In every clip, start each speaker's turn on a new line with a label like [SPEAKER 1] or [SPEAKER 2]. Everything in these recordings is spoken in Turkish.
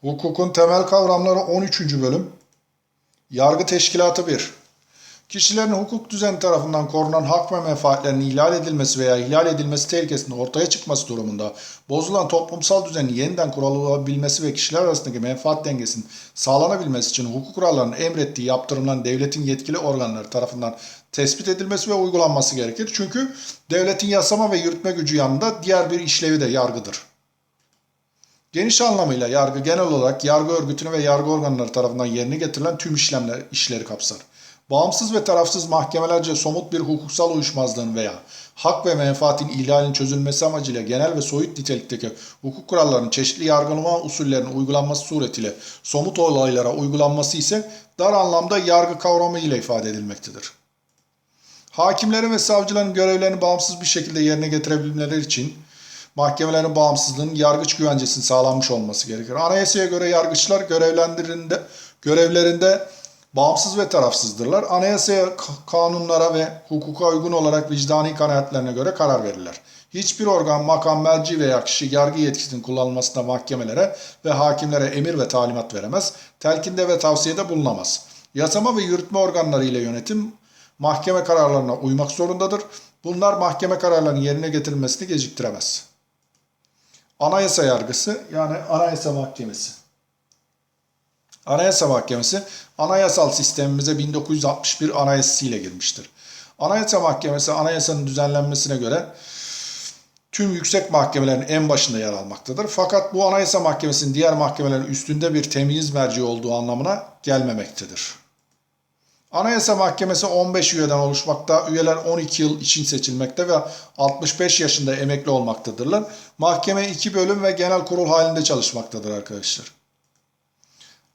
[SPEAKER 1] Hukukun temel kavramları 13. bölüm. Yargı teşkilatı 1. Kişilerin hukuk düzeni tarafından korunan hak ve menfaatlerinin ihlal edilmesi veya ihlal edilmesi tehlikesinin ortaya çıkması durumunda bozulan toplumsal düzenin yeniden kurulabilmesi ve kişiler arasındaki menfaat dengesinin sağlanabilmesi için hukuk kurallarının emrettiği yaptırımların devletin yetkili organları tarafından tespit edilmesi ve uygulanması gerekir. Çünkü devletin yasama ve yürütme gücü yanında diğer bir işlevi de yargıdır. Geniş anlamıyla yargı genel olarak yargı örgütünü ve yargı organları tarafından yerine getirilen tüm işlemler, işleri kapsar. Bağımsız ve tarafsız mahkemelerce somut bir hukuksal uyuşmazlığın veya hak ve menfaatin ihlalinin çözülmesi amacıyla genel ve soyut nitelikteki hukuk kurallarının çeşitli yargılama usullerinin uygulanması suretiyle somut olaylara uygulanması ise dar anlamda yargı kavramı ile ifade edilmektedir. Hakimlerin ve savcıların görevlerini bağımsız bir şekilde yerine getirebilmeleri için mahkemelerin bağımsızlığının yargıç güvencesinin sağlanmış olması gerekir. Anayasaya göre yargıçlar görevlendirinde, görevlerinde bağımsız ve tarafsızdırlar. Anayasaya, kanunlara ve hukuka uygun olarak vicdani kanaatlerine göre karar verirler. Hiçbir organ, makam, merci veya kişi yargı yetkisinin kullanılmasında mahkemelere ve hakimlere emir ve talimat veremez, telkinde ve tavsiyede bulunamaz. Yasama ve yürütme organları ile yönetim mahkeme kararlarına uymak zorundadır. Bunlar mahkeme kararlarının yerine getirilmesini geciktiremez. Anayasa yargısı yani Anayasa Mahkemesi. Anayasa Mahkemesi anayasal sistemimize 1961 Anayasası ile girmiştir. Anayasa Mahkemesi anayasanın düzenlenmesine göre tüm yüksek mahkemelerin en başında yer almaktadır. Fakat bu Anayasa Mahkemesi'nin diğer mahkemelerin üstünde bir temyiz merci olduğu anlamına gelmemektedir. Anayasa Mahkemesi 15 üyeden oluşmakta. Üyeler 12 yıl için seçilmekte ve 65 yaşında emekli olmaktadırlar. Mahkeme 2 bölüm ve genel kurul halinde çalışmaktadır arkadaşlar.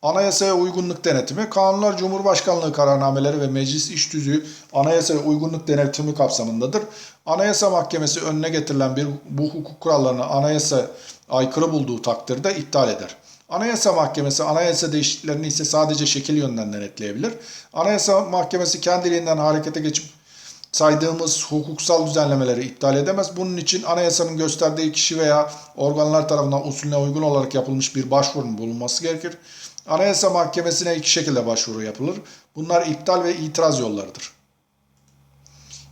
[SPEAKER 1] Anayasaya uygunluk denetimi, kanunlar Cumhurbaşkanlığı kararnameleri ve meclis iş tüzüğü anayasaya uygunluk denetimi kapsamındadır. Anayasa Mahkemesi önüne getirilen bir bu hukuk kurallarını anayasa aykırı bulduğu takdirde iptal eder. Anayasa Mahkemesi anayasa değişikliklerini ise sadece şekil yönden denetleyebilir. Anayasa Mahkemesi kendiliğinden harekete geçip saydığımız hukuksal düzenlemeleri iptal edemez. Bunun için anayasanın gösterdiği kişi veya organlar tarafından usulüne uygun olarak yapılmış bir başvurunun bulunması gerekir. Anayasa Mahkemesi'ne iki şekilde başvuru yapılır. Bunlar iptal ve itiraz yollarıdır.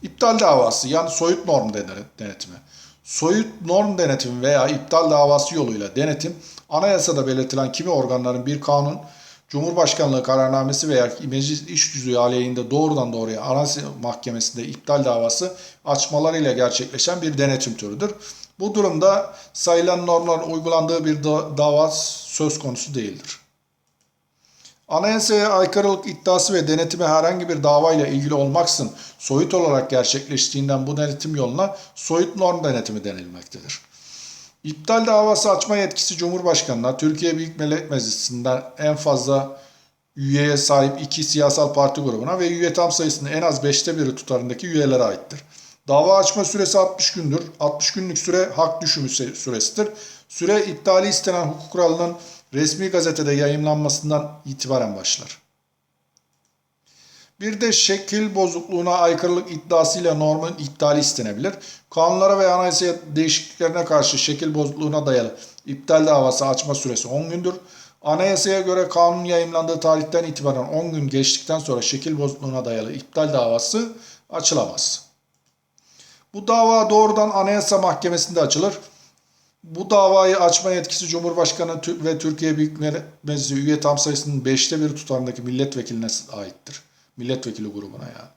[SPEAKER 1] İptal davası yani soyut norm denetimi. Soyut norm denetimi veya iptal davası yoluyla denetim, anayasada belirtilen kimi organların bir kanun, Cumhurbaşkanlığı kararnamesi veya meclis iş tüzüğü aleyhinde doğrudan doğruya Anayasa Mahkemesi'nde iptal davası açmalarıyla gerçekleşen bir denetim türüdür. Bu durumda sayılan normların uygulandığı bir da- dava söz konusu değildir. Anayasaya aykırılık iddiası ve denetime herhangi bir davayla ilgili olmaksın soyut olarak gerçekleştiğinden bu denetim yoluna soyut norm denetimi denilmektedir. İptal davası açma yetkisi Cumhurbaşkanı'na Türkiye Büyük Millet Meclisi'nden en fazla üyeye sahip iki siyasal parti grubuna ve üye tam sayısının en az 5'te biri tutarındaki üyelere aittir. Dava açma süresi 60 gündür. 60 günlük süre hak düşümü süresidir. Süre iptali istenen hukuk kuralının resmi gazetede yayımlanmasından itibaren başlar. Bir de şekil bozukluğuna aykırılık iddiasıyla normun iptali istenebilir. Kanunlara ve anayasa değişikliklerine karşı şekil bozukluğuna dayalı iptal davası açma süresi 10 gündür. Anayasaya göre kanun yayımlandığı tarihten itibaren 10 gün geçtikten sonra şekil bozukluğuna dayalı iptal davası açılamaz. Bu dava doğrudan Anayasa Mahkemesi'nde açılır. Bu davayı açma yetkisi Cumhurbaşkanı ve Türkiye Büyük Meclisi üye tam sayısının 5'te bir tutarındaki milletvekiline aittir. Milletvekili grubuna yani.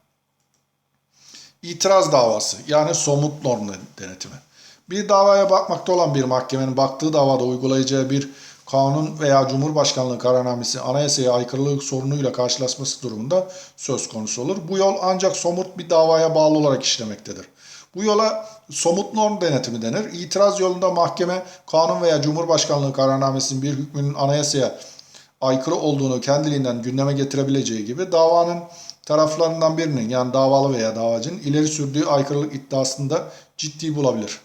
[SPEAKER 1] İtiraz davası yani somut norm denetimi. Bir davaya bakmakta olan bir mahkemenin baktığı davada uygulayacağı bir kanun veya Cumhurbaşkanlığı kararnamesi anayasaya aykırılık sorunuyla karşılaşması durumunda söz konusu olur. Bu yol ancak somut bir davaya bağlı olarak işlemektedir. Bu yola somut norm denetimi denir. İtiraz yolunda mahkeme kanun veya Cumhurbaşkanlığı kararnamesinin bir hükmünün anayasaya aykırı olduğunu kendiliğinden gündeme getirebileceği gibi davanın taraflarından birinin yani davalı veya davacının ileri sürdüğü aykırılık iddiasında ciddi bulabilir.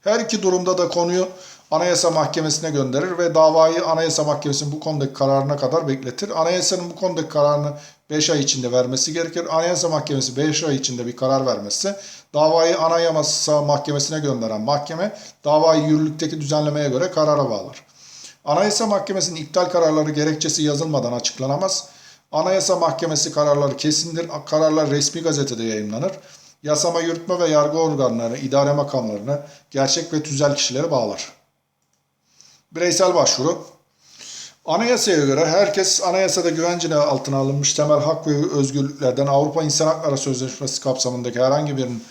[SPEAKER 1] Her iki durumda da konuyu Anayasa Mahkemesi'ne gönderir ve davayı Anayasa Mahkemesi'nin bu konudaki kararına kadar bekletir. Anayasanın bu konudaki kararını 5 ay içinde vermesi gerekir. Anayasa Mahkemesi 5 ay içinde bir karar vermezse davayı Anayasa Mahkemesi'ne gönderen mahkeme davayı yürürlükteki düzenlemeye göre karara bağlar. Anayasa Mahkemesi'nin iptal kararları gerekçesi yazılmadan açıklanamaz. Anayasa Mahkemesi kararları kesindir. Kararlar resmi gazetede yayınlanır. Yasama, yürütme ve yargı organlarını, idare makamlarını, gerçek ve tüzel kişileri bağlar. Bireysel başvuru. Anayasaya göre herkes anayasada güvencine altına alınmış temel hak ve özgürlüklerden Avrupa İnsan Hakları Sözleşmesi kapsamındaki herhangi birinin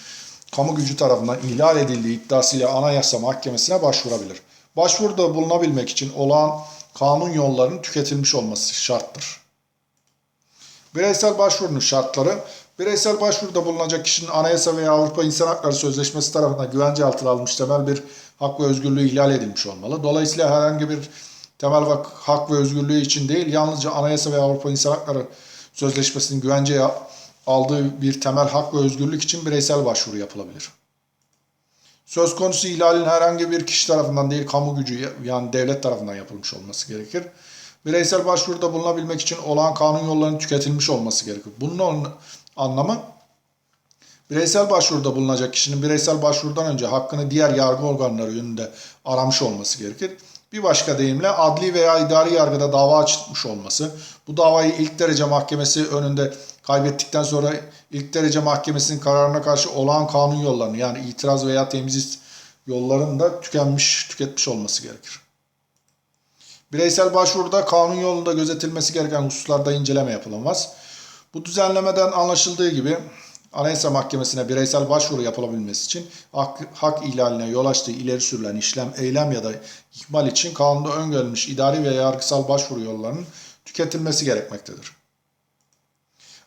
[SPEAKER 1] kamu gücü tarafından ihlal edildiği iddiasıyla Anayasa Mahkemesi'ne başvurabilir. Başvuruda bulunabilmek için olağan kanun yollarının tüketilmiş olması şarttır. Bireysel başvurunun şartları Bireysel başvuruda bulunacak kişinin anayasa veya Avrupa İnsan Hakları Sözleşmesi tarafından güvence altına alınmış temel bir hak ve özgürlüğü ihlal edilmiş olmalı. Dolayısıyla herhangi bir temel hak ve özgürlüğü için değil, yalnızca anayasa veya Avrupa İnsan Hakları Sözleşmesi'nin güvenceye aldığı bir temel hak ve özgürlük için bireysel başvuru yapılabilir. Söz konusu ihlalin herhangi bir kişi tarafından değil, kamu gücü yani devlet tarafından yapılmış olması gerekir. Bireysel başvuruda bulunabilmek için olağan kanun yollarının tüketilmiş olması gerekir. Bunun anlamı bireysel başvuruda bulunacak kişinin bireysel başvurudan önce hakkını diğer yargı organları yönünde aramış olması gerekir. Bir başka deyimle adli veya idari yargıda dava açılmış olması, bu davayı ilk derece mahkemesi önünde kaybettikten sonra ilk derece mahkemesinin kararına karşı olağan kanun yollarını yani itiraz veya temyiz yollarının da tükenmiş, tüketmiş olması gerekir. Bireysel başvuruda kanun yolunda gözetilmesi gereken hususlarda inceleme yapılamaz. Bu düzenlemeden anlaşıldığı gibi Anayasa Mahkemesi'ne bireysel başvuru yapılabilmesi için hak, hak ihlaline yol açtığı ileri sürülen işlem, eylem ya da ihmal için kanunda öngörülmüş idari ve yargısal başvuru yollarının tüketilmesi gerekmektedir.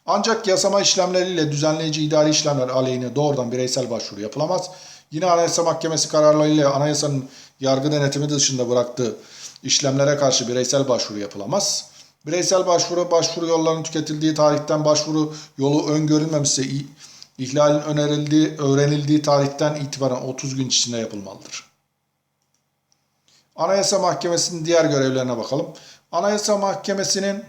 [SPEAKER 1] Ancak yasama işlemleriyle düzenleyici idari işlemler aleyhine doğrudan bireysel başvuru yapılamaz. Yine Anayasa Mahkemesi kararlarıyla anayasanın yargı denetimi dışında bıraktığı işlemlere karşı bireysel başvuru yapılamaz. Bireysel başvuru, başvuru yollarının tüketildiği tarihten başvuru yolu öngörülmemişse ihlalin önerildiği, öğrenildiği tarihten itibaren 30 gün içinde yapılmalıdır. Anayasa Mahkemesi'nin diğer görevlerine bakalım. Anayasa Mahkemesi'nin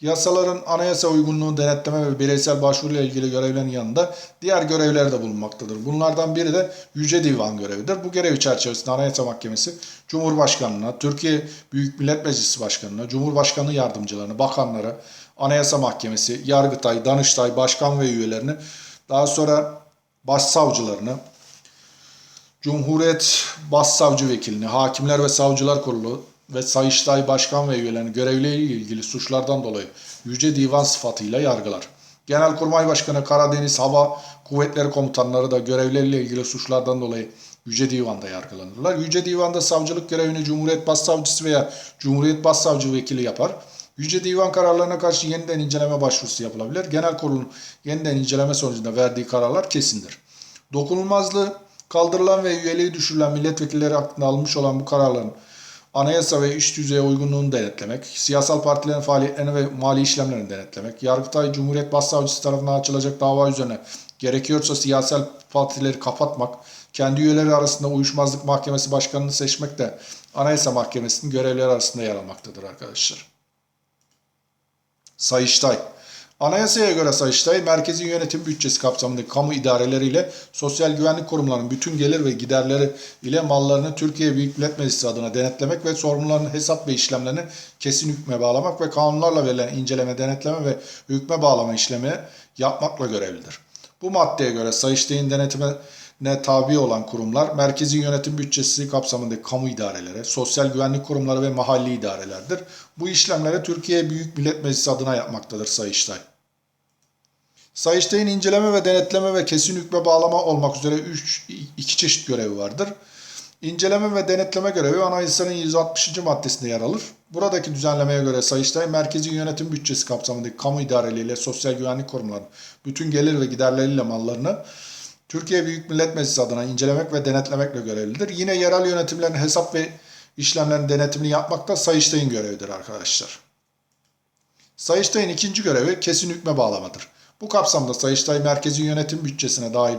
[SPEAKER 1] yasaların anayasa uygunluğunu denetleme ve bireysel başvuru ile ilgili görevlerin yanında diğer görevleri de bulunmaktadır. Bunlardan biri de Yüce Divan görevidir. Bu görev çerçevesinde Anayasa Mahkemesi Cumhurbaşkanına, Türkiye Büyük Millet Meclisi Başkanına, Cumhurbaşkanı yardımcılarını, bakanlara, Anayasa Mahkemesi, Yargıtay, Danıştay, Başkan ve üyelerini, daha sonra başsavcılarını, Cumhuriyet Başsavcı Vekilini, Hakimler ve Savcılar Kurulu, ve Sayıştay Başkan ve üyelerinin görevleriyle ilgili suçlardan dolayı Yüce Divan sıfatıyla yargılar. Genelkurmay Başkanı Karadeniz Hava Kuvvetleri Komutanları da görevleriyle ilgili suçlardan dolayı Yüce Divan'da yargılanırlar. Yüce Divan'da savcılık görevini Cumhuriyet Başsavcısı veya Cumhuriyet Başsavcı Vekili yapar. Yüce Divan kararlarına karşı yeniden inceleme başvurusu yapılabilir. Genel kurulun yeniden inceleme sonucunda verdiği kararlar kesindir. Dokunulmazlığı kaldırılan ve üyeliği düşürülen milletvekilleri hakkında alınmış olan bu kararların anayasa ve iş düzeye uygunluğunu denetlemek, siyasal partilerin faaliyetlerini ve mali işlemlerini denetlemek, Yargıtay Cumhuriyet Başsavcısı tarafından açılacak dava üzerine gerekiyorsa siyasal partileri kapatmak, kendi üyeleri arasında uyuşmazlık mahkemesi başkanını seçmek de Anayasa Mahkemesi'nin görevleri arasında yer almaktadır arkadaşlar. Sayıştay Anayasaya göre Sayıştay, merkezi yönetim bütçesi kapsamındaki kamu idareleriyle sosyal güvenlik kurumlarının bütün gelir ve giderleri ile mallarını Türkiye Büyük Millet Meclisi adına denetlemek ve sorumluların hesap ve işlemlerini kesin hükme bağlamak ve kanunlarla verilen inceleme, denetleme ve hükme bağlama işlemi yapmakla görevlidir. Bu maddeye göre Sayıştay'ın denetimine tabi olan kurumlar, merkezi yönetim bütçesi kapsamındaki kamu idareleri, sosyal güvenlik kurumları ve mahalli idarelerdir. Bu işlemleri Türkiye Büyük Millet Meclisi adına yapmaktadır Sayıştay. Sayıştay'ın inceleme ve denetleme ve kesin hükme bağlama olmak üzere üç, iki çeşit görevi vardır. İnceleme ve denetleme görevi Anayasanın 160. maddesinde yer alır. Buradaki düzenlemeye göre Sayıştay, merkezi yönetim bütçesi kapsamındaki kamu idareleriyle sosyal güvenlik kurumlarının bütün gelir ve giderleriyle mallarını Türkiye Büyük Millet Meclisi adına incelemek ve denetlemekle görevlidir. Yine yerel yönetimlerin hesap ve işlemlerin denetimini yapmak da Sayıştay'ın görevidir arkadaşlar. Sayıştay'ın ikinci görevi kesin hükme bağlamadır. Bu kapsamda Sayıştay merkezi yönetim bütçesine dahil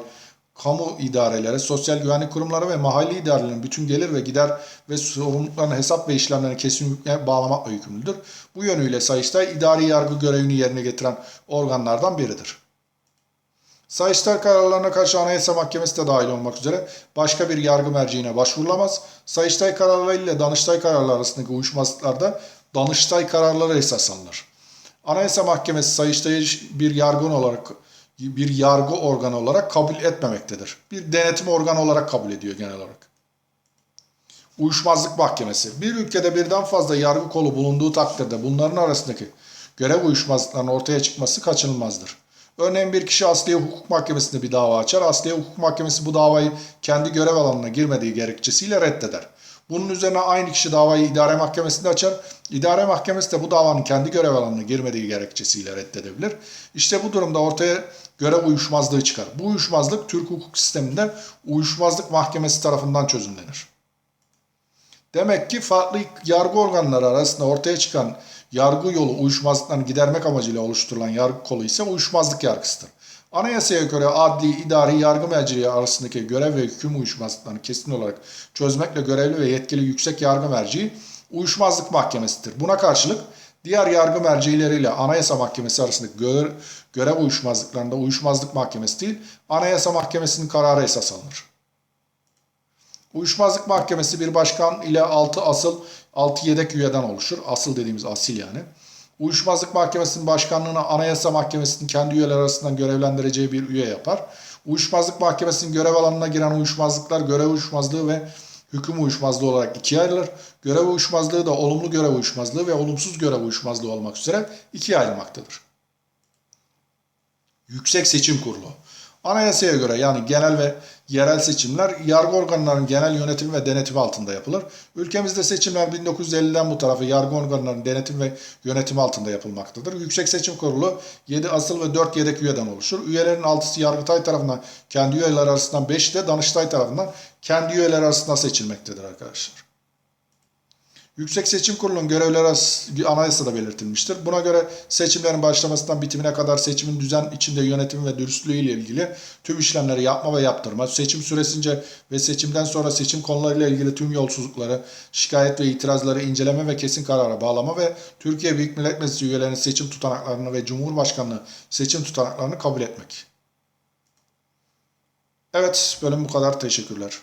[SPEAKER 1] kamu idareleri, sosyal güvenlik kurumları ve mahalli idarelerin bütün gelir ve gider ve sorumluluklarını hesap ve işlemlerini kesin bağlamakla yükümlüdür. Bu yönüyle Sayıştay idari yargı görevini yerine getiren organlardan biridir. Sayıştay kararlarına karşı Anayasa Mahkemesi de dahil olmak üzere başka bir yargı merciğine başvurulamaz. Sayıştay kararları ile Danıştay kararları arasındaki uyuşmazlıklarda Danıştay kararları esas alınır. Anayasa Mahkemesi Sayıştay'ı bir yargın olarak bir yargı organı olarak kabul etmemektedir. Bir denetim organı olarak kabul ediyor genel olarak. Uyuşmazlık Mahkemesi. Bir ülkede birden fazla yargı kolu bulunduğu takdirde bunların arasındaki görev uyuşmazlıklarının ortaya çıkması kaçınılmazdır. Örneğin bir kişi Asliye Hukuk Mahkemesi'nde bir dava açar. Asliye Hukuk Mahkemesi bu davayı kendi görev alanına girmediği gerekçesiyle reddeder. Bunun üzerine aynı kişi davayı idare mahkemesinde açar. İdare mahkemesi de bu davanın kendi görev alanına girmediği gerekçesiyle reddedebilir. İşte bu durumda ortaya görev uyuşmazlığı çıkar. Bu uyuşmazlık Türk hukuk sisteminde uyuşmazlık mahkemesi tarafından çözümlenir. Demek ki farklı yargı organları arasında ortaya çıkan yargı yolu uyuşmazlıklarını gidermek amacıyla oluşturulan yargı kolu ise uyuşmazlık yargısıdır. Anayasaya göre adli, idari, yargı mercileri arasındaki görev ve hüküm uyuşmazlıklarını kesin olarak çözmekle görevli ve yetkili yüksek yargı merciği uyuşmazlık mahkemesidir. Buna karşılık diğer yargı mercileriyle Anayasa Mahkemesi arasındaki görev uyuşmazlıklarında uyuşmazlık mahkemesi değil, Anayasa Mahkemesi'nin kararı esas alınır. Uyuşmazlık Mahkemesi bir başkan ile 6 asıl 6 yedek üyeden oluşur. Asıl dediğimiz asil yani. Uyuşmazlık Mahkemesi'nin başkanlığını Anayasa Mahkemesi'nin kendi üyeler arasından görevlendireceği bir üye yapar. Uyuşmazlık Mahkemesi'nin görev alanına giren uyuşmazlıklar görev uyuşmazlığı ve hüküm uyuşmazlığı olarak ikiye ayrılır. Görev uyuşmazlığı da olumlu görev uyuşmazlığı ve olumsuz görev uyuşmazlığı olmak üzere ikiye ayrılmaktadır. Yüksek Seçim Kurulu. Anayasaya göre yani genel ve yerel seçimler yargı organlarının genel yönetim ve denetimi altında yapılır. Ülkemizde seçimler 1950'den bu tarafa yargı organlarının denetim ve yönetimi altında yapılmaktadır. Yüksek Seçim Kurulu 7 asıl ve 4 yedek üyeden oluşur. Üyelerin 6'sı Yargıtay tarafından, kendi üyeler arasından 5'i de Danıştay tarafından kendi üyeler arasında seçilmektedir arkadaşlar. Yüksek Seçim Kurulu'nun görevleri anayasada belirtilmiştir. Buna göre seçimlerin başlamasından bitimine kadar seçimin düzen içinde yönetim ve dürüstlüğü ile ilgili tüm işlemleri yapma ve yaptırma, seçim süresince ve seçimden sonra seçim konularıyla ilgili tüm yolsuzlukları, şikayet ve itirazları inceleme ve kesin karara bağlama ve Türkiye Büyük Millet Meclisi üyelerinin seçim tutanaklarını ve Cumhurbaşkanlığı seçim tutanaklarını kabul etmek. Evet, bölüm bu kadar. Teşekkürler.